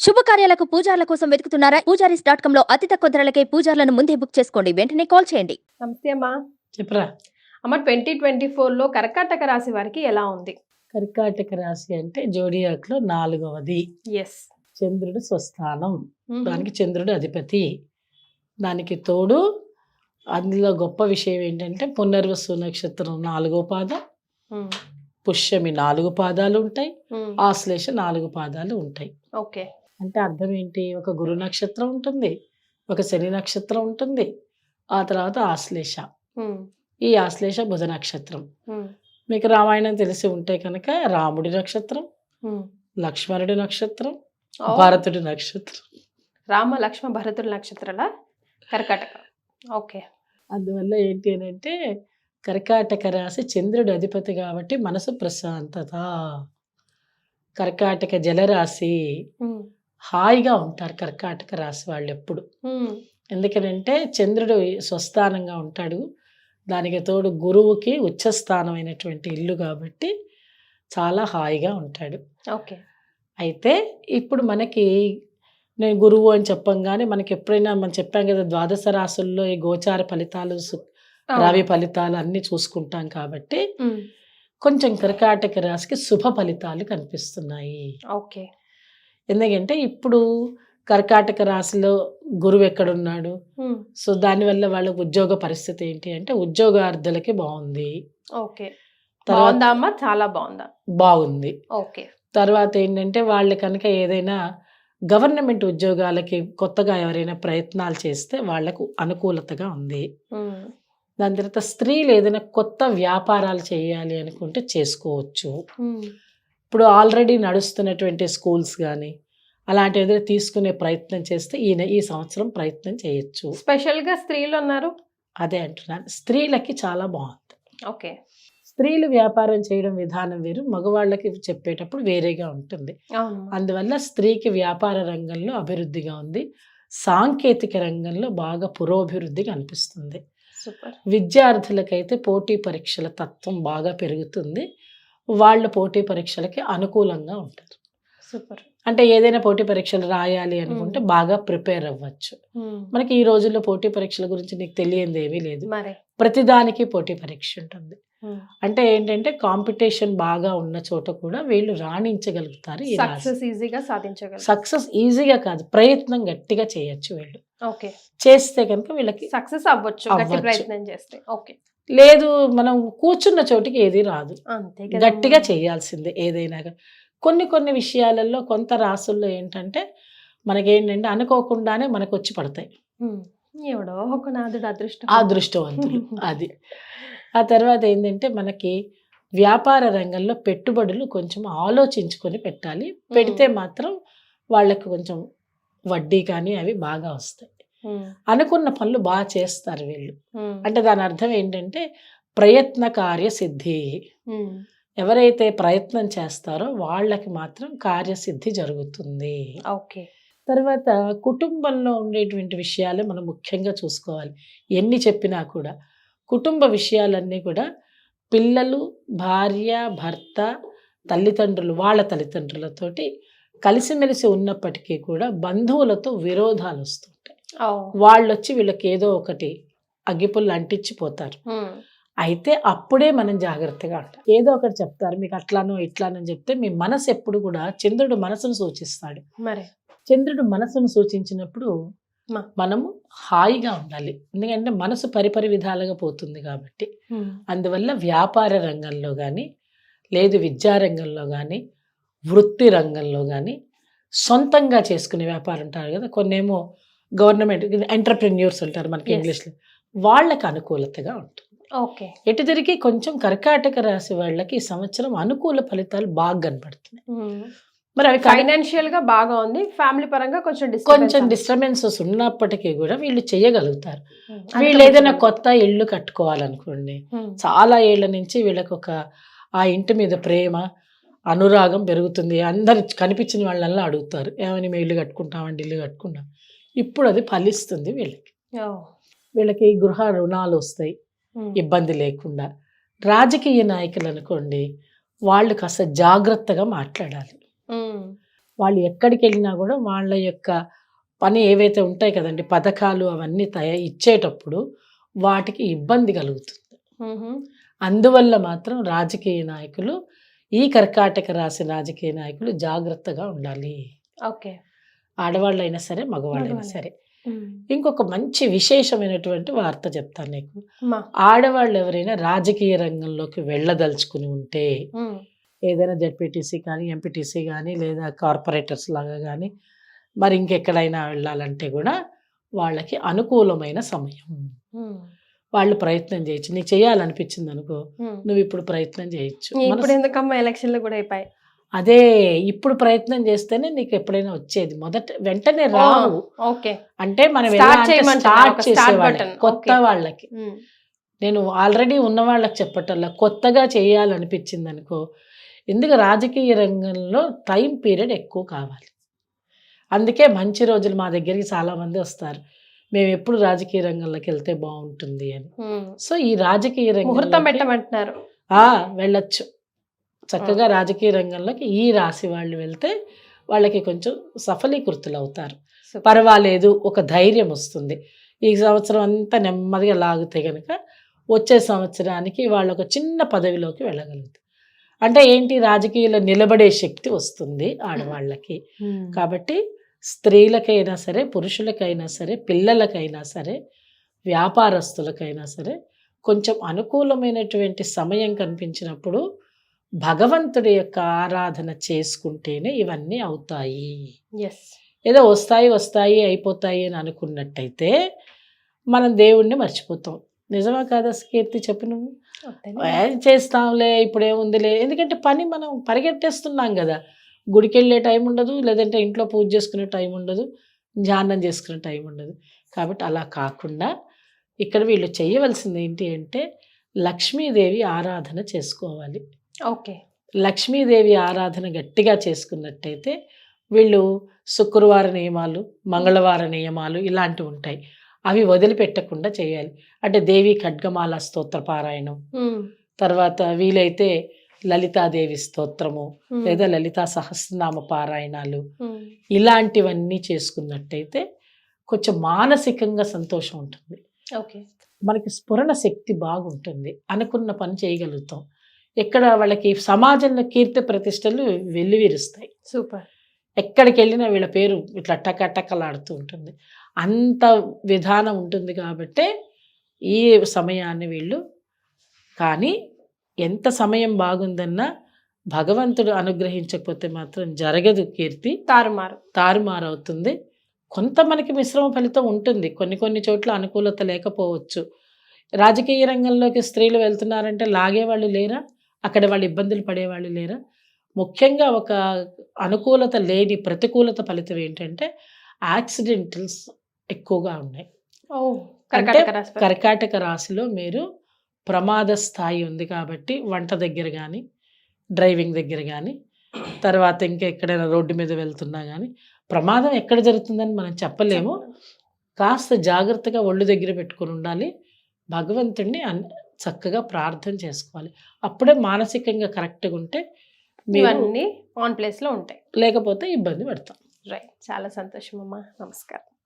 శుభకార్యాలకు పూజార్ల కోసం వెతుకుతున్నారా? పూజారీస్ డాట్ కామ్లో అతి తక్కువ ధరలకే పూజార్లను ముందే బుక్ చేసుకోండి. వెంటనే కాల్ చేయండి. నమస్తే అమ్మా. చెప్పరా? అమ్మ ట్వంటీ ట్వంటీ ఫోర్లో కర్కాటక రాశి వారికి ఎలా ఉంది? కర్కాటక రాశి అంటే జోడియాక్లో నాలుగవది. ఎస్ చంద్రుడు స్వస్థానం. దానికి చంద్రుడు అధిపతి. దానికి తోడు అందులో గొప్ప విషయం ఏంటంటే పునర్వసు నక్షత్రం నాలుగో పాదం. పుష్యమి నాలుగు పాదాలు ఉంటాయి. ఆశ్లేష నాలుగు పాదాలు ఉంటాయి. ఓకే. అంటే అర్థం ఏంటి? ఒక గురు నక్షత్రం ఉంటుంది ఒక శని నక్షత్రం ఉంటుంది ఆ తర్వాత ఆశ్లేష. ఈ ఆశ్లేష బుధ నక్షత్రం. మీకు రామాయణం తెలిసి ఉంటే కనుక రాముడి నక్షత్రం లక్ష్మణుడి నక్షత్రం భారతుడి నక్షత్రం. రామ లక్ష్మణ భరతుడి నక్షత్రాల? కర్కాటక. ఓకే. అందువల్ల ఏంటి అని అంటే కర్కాటక రాశి చంద్రుడి అధిపతి కాబట్టి మనసు ప్రశాంతత. కర్కాటక జలరాశి. హాయిగా ఉంటారు కర్కాటక రాశి వాళ్ళు ఎప్పుడు. ఎందుకనంటే చంద్రుడు స్వస్థానంగా ఉంటాడు. దానికి తోడు గురువుకి ఉచ్చస్థానమైనటువంటి ఇల్లు కాబట్టి చాలా హాయిగా ఉంటాడు. ఓకే. అయితే ఇప్పుడు మనకి నేను గురువు అని చెప్పంగానే మనకి ఎప్పుడైనా మనం చెప్పాం కదా ద్వాదశ రాసుల్లో ఈ గోచార ఫలితాలు రవి ఫలితాలు అన్నీ చూసుకుంటాం కాబట్టి కొంచెం కర్కాటక రాశికి శుభ ఫలితాలు కనిపిస్తున్నాయి. ఓకే. ఎందుకంటే ఇప్పుడు కర్కాటక రాశిలో గురువు ఎక్కడున్నాడు? సో దానివల్ల వాళ్ళ ఉద్యోగ పరిస్థితి ఏంటి అంటే ఉద్యోగార్థులకి బాగుంది. ఓకే. తర్వాత బాగుందా అమ్మ? చాలా బాగుందా? బాగుంది. ఓకే. తర్వాత ఏంటంటే వాళ్ళు కనుక ఏదైనా గవర్నమెంట్ ఉద్యోగాలకి కొత్తగా ఎవరైనా ప్రయత్నాలు చేస్తే వాళ్ళకు అనుకూలతగా ఉంది. దాని తర్వాత స్త్రీలు ఏదైనా కొత్త వ్యాపారాలు చేయాలి అనుకుంటే చేసుకోవచ్చు. ఇప్పుడు ఆల్రెడీ నడుస్తున్నటువంటి స్కూల్స్ కానీ అలాంటి ఏదైనా తీసుకునే ప్రయత్నం చేస్తే ఈయన ఈ సంవత్సరం ప్రయత్నం చేయొచ్చు. స్పెషల్గా స్త్రీలు ఉన్నారు అదే అంటున్నాను. స్త్రీలకి చాలా బాగుంది. ఓకే. స్త్రీలు వ్యాపారం చేయడం విధానం వేరు మగవాళ్ళకి చెప్పేటప్పుడు వేరేగా ఉంటుంది. అందువల్ల స్త్రీకి వ్యాపార రంగంలో అభివృద్ధిగా ఉంది. సాంకేతిక రంగంలో బాగా పురోభివృద్ధి కనిపిస్తుంది. విద్యార్థులకైతే పోటీ పరీక్షల తత్వం బాగా పెరుగుతుంది. వాళ్ళు పోటీ పరీక్షలకి అనుకూలంగా ఉంటారు. సూపర్. అంటే ఏదైనా పోటీ పరీక్షలు రాయాలి అనుకుంటే బాగా ప్రిపేర్ అవ్వచ్చు. మనకి ఈ రోజుల్లో పోటీ పరీక్షల గురించి నీకు తెలియంది ఏమీ లేదు. ప్రతిదానికి పోటీ పరీక్ష ఉంటుంది. అంటే ఏంటంటే కాంపిటీషన్ బాగా ఉన్న చోట కూడా వీళ్ళు రాణించగలుగుతారు సక్సెస్ ఈజీగా సాధించగలరు సక్సెస్ ఈజీగా కాదు ప్రయత్నం గట్టిగా చేయొచ్చు వీళ్ళు. ఓకే. చేస్తే కనుక వీళ్ళకి సక్సెస్ అవ్వచ్చు. ప్రయత్నం చేస్తే. ఓకే. లేదు మనం కూర్చున్న చోటికి ఏది రాదు. గట్టిగా చేయాల్సిందే ఏదైనా కానీ. కొన్ని కొన్ని విషయాలలో కొంత రాసుల్లో ఏంటంటే మనకేంటంటే అనుకోకుండానే మనకు వచ్చి పడతాయి. ఎవడో ఒక నాదుడు అదృష్టం. ఆ దృష్టవంతులు అది. ఆ తర్వాత ఏంటంటే మనకి వ్యాపార రంగంలో పెట్టుబడులు కొంచెం ఆలోచించుకొని పెట్టాలి. పెడితే మాత్రం వాళ్ళకి కొంచెం వడ్డీ కానీ అవి బాగా వస్తాయి. అనుకున్న పనులు బాగా చేస్తారు వీళ్ళు. అంటే దాని అర్థం ఏంటంటే ప్రయత్న కార్యసిద్ధి. ఎవరైతే ప్రయత్నం చేస్తారో వాళ్ళకి మాత్రం కార్యసిద్ధి జరుగుతుంది ఓకే తర్వాత కుటుంబంలో ఉండేటువంటి విషయాలు మనం ముఖ్యంగా చూసుకోవాలి ఎన్ని చెప్పినా కూడా కుటుంబ విషయాలన్నీ కూడా పిల్లలు భార్య భర్త తల్లిదండ్రులు వాళ్ళ తల్లిదండ్రులతోటి కలిసిమెలిసి ఉన్నప్పటికీ కూడా బంధువులతో విరోధాలు వస్తుంటాయి ఓ. వాళ్ళు వచ్చి వీళ్ళకి ఏదో ఒకటి అగ్గిపుల్లు అంటించిపోతారు. అయితే అప్పుడే మనం జాగ్రత్తగా ఉంటాం ఏదో ఒకటి చెప్తారు మీకు అట్లానో ఇట్లానో చెప్తే మీ మనసు ఎప్పుడు కూడా చంద్రుడు మనసును సూచిస్తాడు మరి చంద్రుడు మనసును సూచించినప్పుడు. మనము హాయిగా ఉండాలి ఎందుకంటే మనసు పరిపరి విధాలుగా పోతుంది కాబట్టి. అందువల్ల వ్యాపార రంగంలో కానీ లేదు విద్యా రంగంలో కానీ వృత్తి రంగంలో కానీ సొంతంగా చేసుకునే వ్యాపారం అంటారు కదా కొన్నేమో గవర్నమెంట్ ఎంటర్ప్రెన్యూర్స్ అంటారు మనకి. ఇంగ్లీష్లో వాళ్ళకి అనుకూలతగా ఉంటుంది ఓకే ఎటు తిరిగి కొంచెం కర్కాటక రాశి వాళ్ళకి ఈ సంవత్సరం అనుకూల ఫలితాలు బాగా కనపడుతున్నాయి. మరి అవి ఫైనాన్షియల్గా బాగా ఉంది ఫ్యామిలీ పరంగా కొంచెం కొంచెం. డిస్టర్బెన్సెస్ ఉన్నప్పటికీ కూడా వీళ్ళు చేయగలుగుతారు. వీళ్ళు ఏదైనా. కొత్త ఇల్లు కట్టుకోవాలనుకోండి. చాలా ఏళ్ళ నుంచి వీళ్ళకి ఒక ఆ ఇంటి మీద ప్రేమ అనురాగం పెరుగుతుంది అందరు కనిపించిన వాళ్ళల్లా అడుగుతారు ఏమని మేము ఇల్లు కట్టుకుంటామండి ఇల్లు కట్టుకుంటాం ఇప్పుడు అది ఫలిస్తుంది వీళ్ళకి. వీళ్ళకి గృహ రుణాలు వస్తాయి. ఇబ్బంది లేకుండా. రాజకీయ నాయకులు అనుకోండి వాళ్ళు కాస్త జాగ్రత్తగా మాట్లాడాలి. వాళ్ళు ఎక్కడికి వెళ్ళినా కూడా వాళ్ళ యొక్క పని ఏవైతే ఉంటాయి కదండి పథకాలు అవన్నీ తయ ఇచ్చేటప్పుడు వాటికి ఇబ్బంది కలుగుతుంది. అందువల్ల మాత్రం రాజకీయ నాయకులు ఈ కర్కాటక రాశి రాజకీయ నాయకులు జాగ్రత్తగా ఉండాలి. ఓకే. ఆడవాళ్ళైనా సరే మగవాళ్ళైనా మగవాళ్ళే. సరే. ఇంకొక మంచి విశేషమైనటువంటి వార్త చెప్తాను నీకు. ఆడవాళ్ళు ఎవరైనా రాజకీయ రంగంలోకి వెళ్ళదలుచుకుని ఉంటే ఏదైనా జెడ్పీటీసీ కానీ ఎంపీటీసీ కానీ లేదా కార్పొరేటర్స్ లాగా కానీ మరి ఇంకెక్కడైనా వెళ్ళాలంటే కూడా వాళ్ళకి అనుకూలమైన సమయం. వాళ్ళు ప్రయత్నం చేయొచ్చు. నీకు చేయాలనిపించింది అనుకో నువ్వు ఇప్పుడు ప్రయత్నం చేయొచ్చు. ఎలక్షన్లు కూడా అయిపోయాయి? అదే ఇప్పుడు ప్రయత్నం చేస్తేనే నీకు ఎప్పుడైనా వచ్చేది. మొదట వెంటనే రావు. ఓకే. అంటే మనం Start ఎలా అంటే చేయమంటున్నారు, start ఒక చేసే start వాళ్ళకి, button. కొత్త. వాళ్ళకి. నేను ఆల్రెడీ ఉన్న వాళ్ళకి చెప్పటల్లా కొత్తగా చేయాలనిపించింది అనుకో ఎందుకు రాజకీయ రంగంలో టైం పీరియడ్ ఎక్కువ కావాలి? అందుకే మంచి రోజులు మా దగ్గరికి చాలా మంది వస్తారు. మేము ఎప్పుడు రాజకీయ రంగంలోకి వెళ్తే బాగుంటుంది అని. సో ఈ రాజకీయ రంగం పెట్టమంటున్నారు. వెళ్ళొచ్చు. చక్కగా రాజకీయ రంగంలోకి ఈ రాశి వాళ్ళు వెళ్తే వాళ్ళకి కొంచెం సఫలీకృతులు అవుతారు. పర్వాలేదు ఒక ధైర్యం వస్తుంది. ఈ సంవత్సరం అంతా నెమ్మదిగా లాగితే కనుక వచ్చే సంవత్సరానికి వాళ్ళు ఒక చిన్న పదవిలోకి వెళ్ళగలుగుతారు. అంటే ఏంటి? రాజకీయాల్లో నిలబడే శక్తి వస్తుంది ఆడవాళ్ళకి. కాబట్టి స్త్రీలకైనా సరే పురుషులకైనా సరే పిల్లలకైనా సరే వ్యాపారస్తులకైనా సరే కొంచెం అనుకూలమైనటువంటి సమయం కనిపించినప్పుడు భగవంతుడి యొక్క ఆరాధన చేసుకుంటేనే ఇవన్నీ అవుతాయి. ఎస్ ఏదో వస్తాయి వస్తాయి అయిపోతాయి అని అనుకున్నట్టయితే మనం దేవుణ్ణి మర్చిపోతాం. నిజమా కాదా కీర్తి చెప్పు నువ్వు? చేస్తాంలే ఇప్పుడేముందిలే ఎందుకంటే పని మనం పరిగెట్టేస్తున్నాం కదా. గుడికి వెళ్ళే టైం ఉండదు లేదంటే ఇంట్లో పూజ చేసుకునే టైం ఉండదు ధ్యానం చేసుకునే టైం ఉండదు. కాబట్టి అలా కాకుండా ఇక్కడ వీళ్ళు చేయవలసింది ఏంటి అంటే లక్ష్మీదేవి ఆరాధన చేసుకోవాలి. ఓకే. లక్ష్మీదేవి ఆరాధన గట్టిగా చేసుకున్నట్టయితే వీళ్ళు శుక్రవార నియమాలు మంగళవార నియమాలు ఇలాంటివి ఉంటాయి. అవి వదిలిపెట్టకుండా చేయాలి. అంటే దేవి ఖడ్గమాల స్తోత్ర పారాయణం. తర్వాత వీలైతే లలితాదేవి స్తోత్రము లేదా లలితా సహస్రనామ పారాయణాలు ఇలాంటివన్నీ చేసుకున్నట్టయితే కొంచెం మానసికంగా సంతోషం ఉంటుంది. ఓకే. మనకి స్ఫురణ శక్తి బాగుంటుంది. అనుకున్న పని చేయగలుగుతాం. ఎక్కడ వాళ్ళకి సమాజంలో కీర్తి ప్రతిష్టలు వెల్లివిరుస్తాయి. సూపర్. ఎక్కడికి వెళ్ళినా వీళ్ళ పేరు ఇట్లా టక టకలాడుతూ ఉంటుంది. అంత విధానం ఉంటుంది కాబట్టి ఈ సమయాన్ని వీళ్ళు కానీ ఎంత సమయం బాగుందన్నా భగవంతుడు అనుగ్రహించకపోతే మాత్రం జరగదు కీర్తి. తారుమారు. తారుమారవుతుంది. కొంత మనకి మిశ్రమ ఫలితం ఉంటుంది. కొన్ని కొన్ని చోట్ల అనుకూలత లేకపోవచ్చు. రాజకీయ రంగంలోకి స్త్రీలు వెళ్తున్నారంటే లాగేవాళ్ళు లేరా? అక్కడ వాళ్ళు ఇబ్బందులు పడేవాళ్ళు లేరా. ముఖ్యంగా ఒక అనుకూలత లేని ప్రతికూలత ఫలితం ఏంటంటే యాక్సిడెంటల్స్ ఎక్కువగా ఉన్నాయి. అంటే కర్కాటక రాశిలో మీరు ప్రమాద స్థాయి ఉంది కాబట్టి వంట దగ్గర కానీ డ్రైవింగ్ దగ్గర కానీ తర్వాత ఇంకా ఎక్కడైనా రోడ్డు మీద వెళ్తున్నా కానీ ప్రమాదం ఎక్కడ జరుగుతుందని మనం చెప్పలేము. కాస్త జాగ్రత్తగా ఒళ్ళు దగ్గర పెట్టుకొని ఉండాలి. భగవంతుడిని చక్కగా ప్రార్థన చేసుకోవాలి. అప్పుడే మానసికంగా కరెక్ట్గా ఉంటే ఇవన్నీ ఆన్ ప్లేస్లో ఉంటాయి. లేకపోతే ఇబ్బంది పడతాం. రైట్ చాలా సంతోషం అమ్మా. నమస్కారం.